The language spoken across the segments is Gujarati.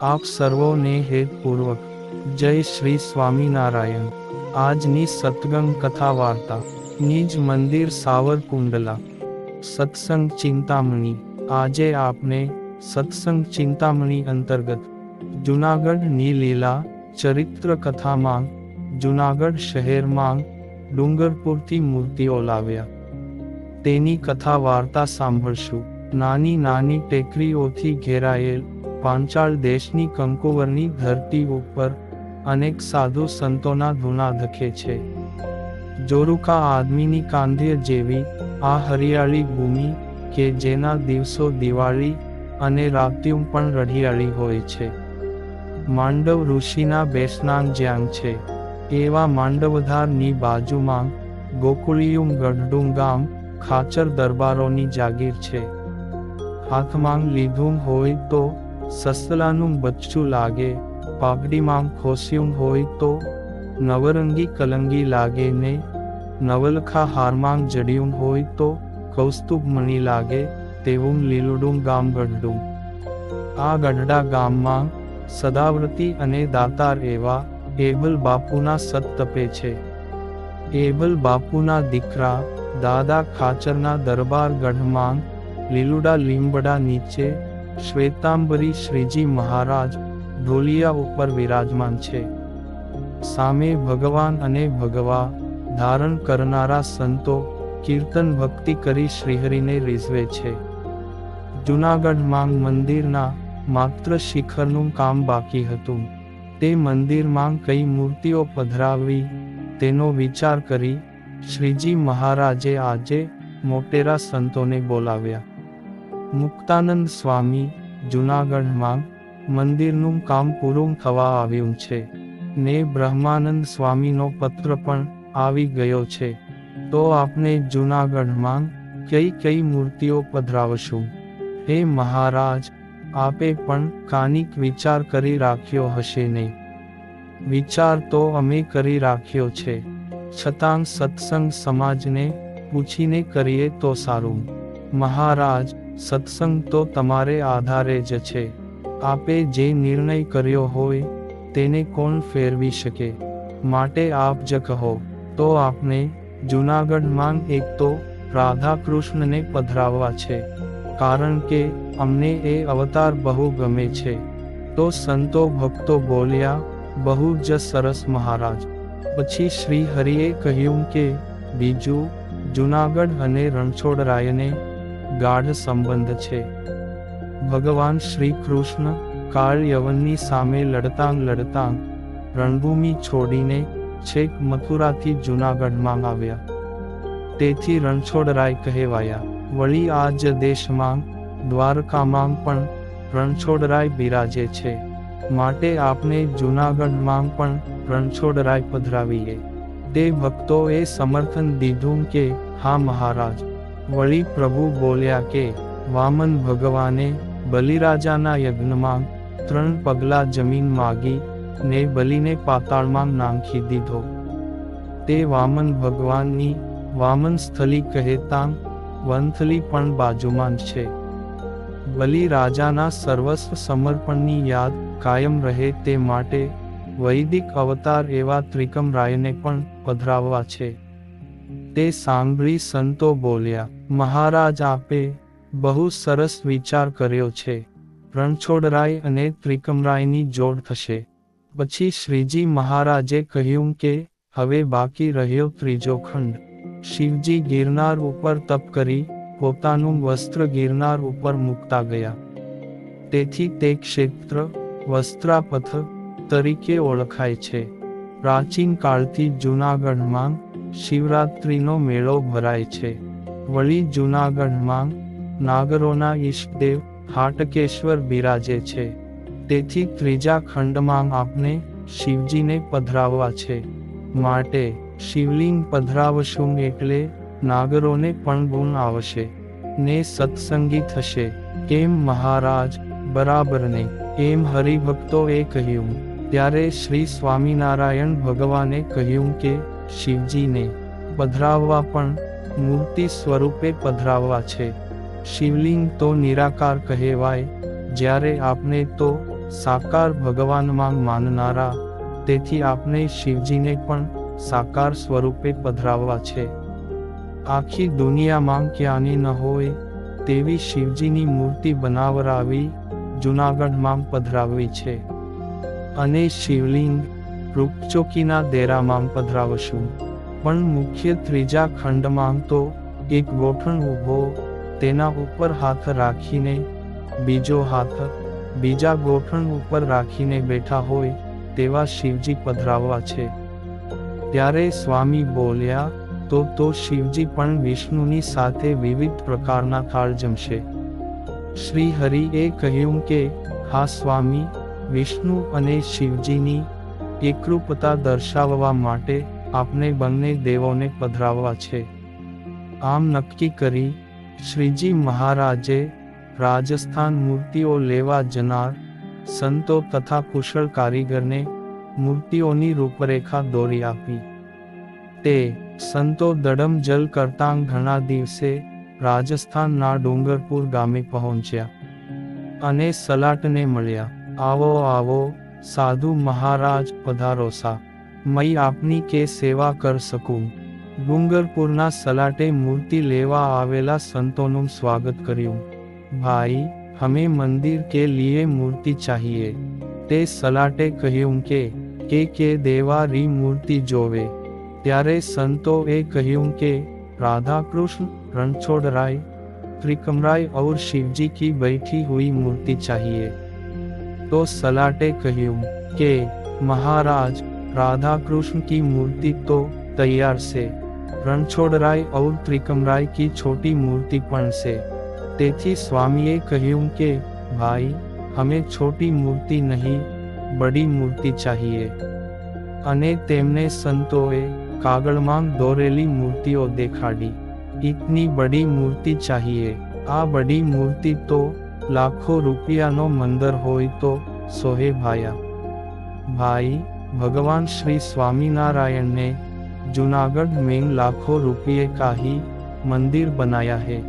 આપ સર્વોને હેતપૂર્વક જય શ્રી સ્વામિનારાયણ. આજની સતગંગ કથા વાર્તા. નિજ મંદિર સાવરકુંડલા. સત્સંગ ચિંતામણી. આજે આપને સત્સંગ ચિંતામણી અંતર્ગત જુનાગઢની લીલા ચરિત્ર કથામાં જુનાગઢ શહેરમાં ડુંગરપુરથી મૂર્તિઓ લાવ્યા. તેની કથા વાર્તા સાંભળશું. નાની નાની ટેકરીઓથી ઘેરાયેલ પાંચાળ દેશની કંકુવરની ધરતી ઉપર અનેક સાધુ સંતોના ધૂના ધકે છે. જોરુકા આદમીની કાંધ્ય જેવી આ હરિયાળી ભૂમિ કે જેના દિવસો દિવાળી અને રાત્રિઓ પણ રઢિયાળી હોય છે. માંડવ ઋષિના બેસનાંગ જ્યાં છે. એવા માંડવધારની બાજુમાં ગોકુળિયુમ ગઢડું ગામ ખાચર દરબારોની જાગીર છે. હાથમાં લીધું હોય તો સસલાનું બચ્ચું લાગે પાઘડીમાં ખોસ્યું હોય તો નવરંગી કલંગી લાગે ને નવલખા હારમાં જડ્યું હોય તો કૌસ્તુભ મણી લાગે, તેવું લીલુડું ગામ ગઢડું. આ ગઢડા ગામમાં સદાવ્રતી અને દાતાર એવા એબલ બાપુના સત તપે છે. એબલ બાપુના દીકરા દાદા ખાચરના દરબાર ગઢમાં લીલુડા લીંબડા નીચે શ્વેતાંબરી શ્રીજી મહારાજ ઢોલિયા ઉપર વિરાજમાન છે. સામે ભગવાન અને ભગવા ધારણ કરનારા સંતો કીર્તન ભક્તિ કરી શ્રીહરિને રીઝવે છે. જુનાગઢમાં મંદિરના માત્ર શિખરનું કામ બાકી હતું. તે મંદિરમાં કઈ મૂર્તિઓ પધરાવવી તેનો વિચાર કરી શ્રીજી મહારાજે આજે મોટેરા સંતોને બોલાવ્યા. મુક્તાનંદ સ્વામી, જૂનાગઢમાં મંદિરનું કામ પૂરું થવા આવ્યું છે. ને બ્રહ્માનંદ સ્વામીનો પત્ર પણ આવી ગયો છે. તો આપણે જૂનાગઢમાં કઈ કઈ મૂર્તિઓ પધરાવશું? હે મહારાજ, આપે પણ કાનિક વિચાર કરી રાખ્યો હશે ને? વિચાર તો અમે કરી રાખ્યો છે. છતાં સત્સંગ સમાજને પૂછીને કરીએ તો સારું. મહારાજ સત્સંગ તો તમારે આધારે જ છે. આપે જે નિર્ણય કર્યો હોય, તેને કોણ ફેરવી શકે? માટે આપ જ કહો. તો આપને, જુનાગઢમાં એક તો રાધા કૃષ્ણને પધરાવવા છે. કારણ કે, અમને એ અવતાર બહુ ગમે છે. તો સંતો ભક્તો બોલ્યા, બહુ જ સરસ મહારાજ. પછી શ્રી હરિએ કહ્યું કે, બીજું, જુનાગઢ અને રણછોડરાયને ગાઢ સંબંધ છે. ભગવાન શ્રી કૃષ્ણ કાળ સામે લડતાં લડતાં રણભૂમિ છોડીને છેક મથુરાથી જૂનાગઢમાં આવ્યા. તેથી રણછોડરાય કહેવાયા, વળી આ જ દેશમાં, દ્વારકામાં પણ રણછોડરાય બિરાજે છે. માટે આપને જૂનાગઢમાં પણ રણછોડરાય પધરાવીએ. તે ભક્તોએ સમર્થન દીધું કે, હા મહારાજ વળી પ્રભુ બોલ્યા કે, વામન ભગવાને બલિરાજાના યજ્ઞમાં ત્રણ પગલા જમીન માગી ને બલિને પાતાળમાં નાંખી દીધો. તે વામન ભગવાનની વામન સ્થલી કહેતા વંથલી પણ બાજુમાં છે. બલિરાજાના સર્વસ્વ સમર્પણની યાદ કાયમ રહે તે માટે વૈદિક અવતાર એવા ત્રિકમ રાયને પણ પધરાવવા છે. તે સાંભળી સંતો બોલ્યા, મહારાજ આપે. બહુ સરસ વિચાર કર્યો છે. રણછોડરાય અને ત્રિકમરાયની જોડ થશે. પછી શ્રીજી મહારાજે કહ્યું કે, હવે બાકી રહ્યો ત્રીજો ખંડ. શિવજી ગિરનાર ઉપર તપ કરી, પોતાનું વસ્ત્ર ગિરનાર ઉપર મૂકતા ગયા. તેથી તે ક્ષેત્ર, વસ્ત્રાપથ તરીકે ઓળખાય છે. પ્રાચીન કાળથી જૂનાગઢમાં શિવરાત્રિનો મેળો ભરાય છે. વળી જૂનાગઢમાં નાગરોના ઈષ્ટદેવ હાટકેશ્વર બિરાજે છે. તેથી ત્રીજા ખંડમાં આપને શિવજીને પધરાવવા છે. માટે શિવલિંગ પધરાવશું એટલે નાગરોને પણ ગુણ આવશે. ને સત્સંગી થશે. કેમ મહારાજ બરાબર ને એમ હરિભક્તોએ કહ્યું. ત્યારે શ્રી સ્વામિનારાયણ ભગવાને કહ્યું કે શિવજીને પધરાવવા પણ મૂર્તિ સ્વરૂપે પધરાવવા છે. શિવલિંગ તો નિરાકાર કહેવાય, જ્યારે આપને તો સાકાર ભગવાનમાં માનનારા, તેથી આપણે શિવજીને પણ સાકાર સ્વરૂપે પધરાવવા છે. આખી દુનિયામાં ક્યાંની ન હોય, તેવી શિવજીની મૂર્તિ બનાવરાવી જૂનાગઢમાં પધરાવવી છે. અને શિવલિંગ રૂપચોકીના દેરામાં પધરાવશું. પણ મુખ્ય ત્રીજા ખંડમાં તો એક ગોઠણ ઊભો, તેના ઉપર હાથ રાખીને બીજો હાથ, બીજા ગોઠણ ઉપર રાખીને બેઠા હોય તેવા શિવજી પધરાવવા છે. ત્યારે સ્વામી બોલ્યા, તો તો શિવજી પણ વિષ્ણુની સાથે વિવિધ પ્રકારના થાળ જમશે. શ્રી હરિએ કહ્યું કે, હા સ્વામી, વિષ્ણુ અને શિવજીની એકરૂપતા દર્શાવવા માટે આપણે બંને દેવોને પધરાવવા છે. આમ નક્કી કરી, શ્રીજી મહારાજે રાજસ્થાન મૂર્તિઓ લેવા જનાર, સંતો તથા કુશળ કારીગરને મૂર્તિઓની રૂપરેખા દોરી આપી. તે સંતો દડમ જલ કરતાં ઘણા દિવસે રાજસ્થાનના ડુંગરપુર ગામે પહોંચ્યા અને સલાટને મળ્યા. આવો આવો સાધુ મહારાજ પધારો સા મઈ આપની કે સેવા કર શકું ડુંગરપુરના સલાટે મૂર્તિ લેવા આવેલા સંતોનું સ્વાગત કર્યું ભાઈ હમે મંદિર કે લીએ મૂર્તિ ચાહીએ તે સલાટે કહ્યું કે કે કે દેવારી મૂર્તિ જોવે ત્યારે સંતોએ કહ્યું કે राधा कृष्ण रणछोड़राय त्रिकमराय और शिवजी की बैठी हुई मूर्ति चाहिए तो सलाटे કહ્યું કે महाराज राधा कृष्ण की मूर्ति तो तैयार से रणछोड़राय और त्रिकमराय की छोटी मूर्ति પણ છે તેથી સ્વામીએ કહ્યું કે ભાઈ હમે છોટી મૂર્તિ નહીં બડી મૂર્તિ ચાહીએ અને તેમને સંતોએ કાગળમાં દોરેલી મૂર્તિઓ દેખાડી ઇતની બડી મૂર્તિ ચાહીએ આ બડી મૂર્તિ તો લાખો રૂપિયાનો મંદર હોય તો સોહે ભાયા. ભાઈ, ભગવાન શ્રી સ્વામિનારાયણને જૂનાગઢ में લાખો રૂપિયે કાહી મંદિર બનાયા હે.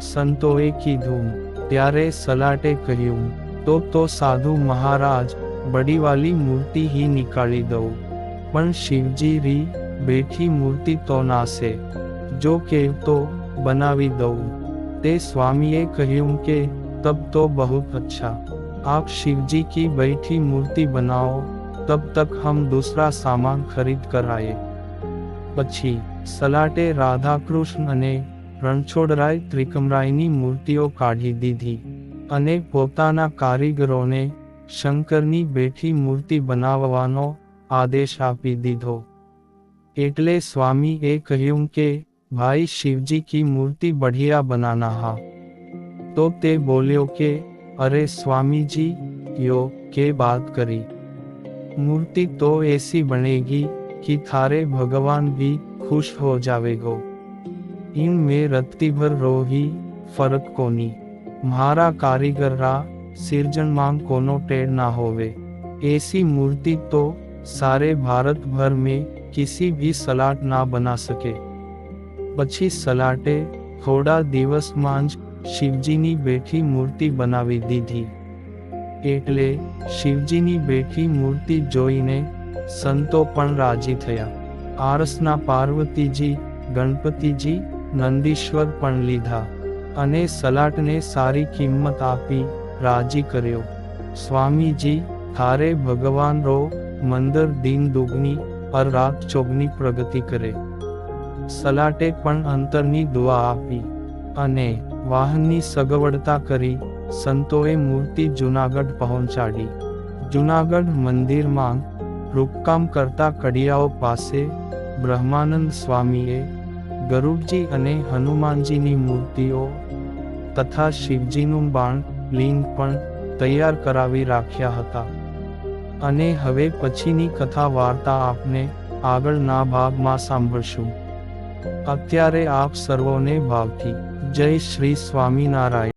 સંતોએ કીધું, ત્યારે સલાટે કહ્યું, તો તો સાધુ મહારાજ બડીવાલી મૂર્તિ હી નીકાળી દઉં. પણ શિવજી રી બેઠી મૂર્તિ તો નાસે જો કે તો બનાવી દઉં. તે સ્વામીએ કહ્યું કે તબ તો बहुत अच्छा आप शिवजी की बैठी मूर्ति बनाओ तब तक हम दूसरा सामान खरीद कर आए પછી સલાટે રાધા કૃષ્ણ અને રણછોડરાય ત્રિકમરાયની મૂર્તિઓ કાઢી દીધી અને પોતાના કારીગરોને શંકરની બેઠી મૂર્તિ બનાવવાનો આદેશ આપી દીધો એટલે સ્વામીએ કહ્યું કે ભાઈ શિવજી કી મૂર્તિ બઢિયા બનાના હા તો તે બોલ્યો કે અરે સ્વામીજી યો કે બાત કરી मूर्ति तो ऐसी बनेगी कि थारे भगवान भी खुश हो जावेगो इनमें रत्ती भर रोही फर्क कोनी मारा कारीगर रा सिरजन मांग कोनो टेढ़ ना होवे ऐसी मूर्ति तो सारे भारत भर में किसी भी सलाट ना बना सके પછી સલાટે થોડા દિવસમાં જ શિવજીની બેઠી મૂર્તિ બનાવી દીધી. એટલે શિવજીની બેઠી મૂર્તિ જોઈને સંતો પણ રાજી થયા. આરસના પાર્વતીજી, ગણપતિજી, નંદીશ્વર પણ લીધા અને સલાટને સારી કિંમત આપી રાજી કર્યો. સ્વામીજી, થારે ભગવાન રો, મંદર દિન દુગની અર રાત ચોગની પ્રગતિ કરે. સલાટે પણ અંતરની દુઆ આપી અને વાહનની સગવડતા કરી, સંતોએ મૂર્તિ જૂનાગઢ પહોંચાડી. જૂનાગઢ મંદિરમાં રૂપકામ કરતા કડિયાઓ પાસે બ્રહ્માનંદ સ્વામીએ ગરુડજી અને હનુમાનજીની મૂર્તિઓ તથા શિવજીનું બાણ, લિંગ પણ તૈયાર કરાવી રાખ્યા હતા. અને હવે પછીની કથા વાર્તા આપને આગળના ભાગમાં સાંભળશું. અત્યારે આપ સર્વોને ભાવથી જય શ્રી સ્વામિનારાયણ.